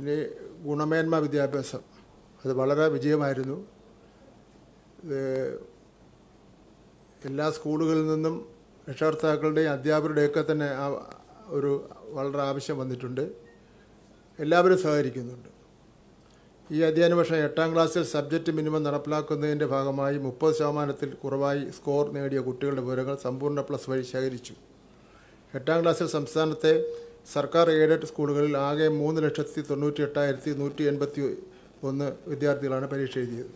ഇനി ഗുണമേന്മ വിദ്യാഭ്യാസം. അത് വളരെ വിജയമായിരുന്നു. എല്ലാ സ്കൂളുകളിൽ നിന്നും രക്ഷകർത്താക്കളുടെയും അധ്യാപകരുടെയൊക്കെ തന്നെ ആ ഒരു വളരെ ആവശ്യം വന്നിട്ടുണ്ട്. എല്ലാവരും സഹകരിക്കുന്നുണ്ട്. ഈ അധ്യയന വർഷം എട്ടാം ക്ലാസ്സിൽ സബ്ജക്റ്റ് മിനിമം നടപ്പിലാക്കുന്നതിന്റെ ഭാഗമായി മുപ്പത് ശതമാനത്തിൽ കുറവായി സ്കോർ നേടിയ കുട്ടികളുടെ വിവരങ്ങൾ സമ്പൂർണ പ്ലസ് വഴി ശേഖരിച്ചു. എട്ടാം ക്ലാസ്സിൽ സംസ്ഥാനത്തെ സർക്കാർ എയ്ഡഡ് സ്കൂളുകളിൽ ആകെ മൂന്ന് ലക്ഷത്തി തൊണ്ണൂറ്റി എട്ടായിരത്തി നൂറ്റി എൺപത്തി ഒന്ന് വിദ്യാർത്ഥികളാണ് പരീക്ഷ എഴുതിയത്.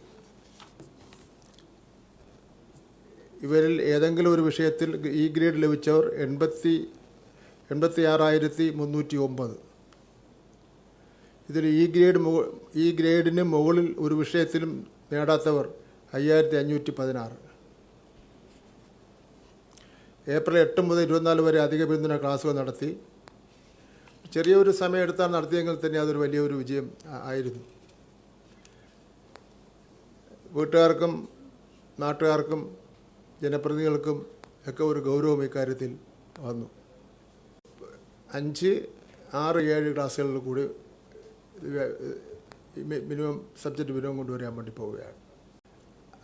ഇവരിൽ ഏതെങ്കിലും ഒരു വിഷയത്തിൽ ഇ ഗ്രേഡ് ലഭിച്ചവർ എൺപത്തി എൺപത്തി ആറായിരത്തി മുന്നൂറ്റി ഒമ്പത്. ഇതിൽ ഇ ഗ്രേഡ് മുകൾ ഇ ഗ്രേഡിന് മുകളിൽ ഒരു വിഷയത്തിലും നേടാത്തവർ അയ്യായിരത്തി അഞ്ഞൂറ്റി പതിനാറ്. ഏപ്രിൽ എട്ട് മുതൽ ഇരുപത്തിനാല് വരെ അധിക പിന്തുണ ക്ലാസുകൾ നടത്തി. ചെറിയൊരു സമയം എടുത്താണ് നടത്തിയെങ്കിൽ തന്നെ അതൊരു വലിയൊരു വിജയം ആയിരുന്നു. വീട്ടുകാർക്കും നാട്ടുകാർക്കും ജനപ്രതിനിധികൾക്കും ഒക്കെ ഒരു ഗൗരവം ഇക്കാര്യത്തിൽ വന്നു. അഞ്ച് ആറ് ഏഴ് ക്ലാസ്സുകളിൽ കൂടി മിനിമം സബ്ജക്റ്റ് മിനിമം കൊണ്ടുവരാൻ വേണ്ടി പോവുകയാണ്.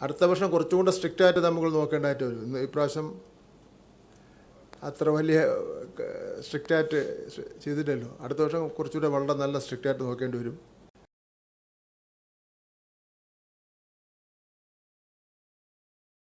അടുത്ത വർഷം കുറച്ചുകൂടെ സ്ട്രിക്റ്റ് ആയിട്ട് നമ്മൾ നോക്കേണ്ടതായിട്ട് വരും. ഇന്ന് ഇപ്രാവശ്യം അത്ര വലിയ സ്ട്രിക്റ്റായിട്ട് ചെയ്തിട്ടല്ലോ അടുത്ത വർഷം കുറച്ചുകൂടെ വളരെ നല്ല സ്ട്രിക്റ്റായിട്ട് നോക്കേണ്ടി വരും.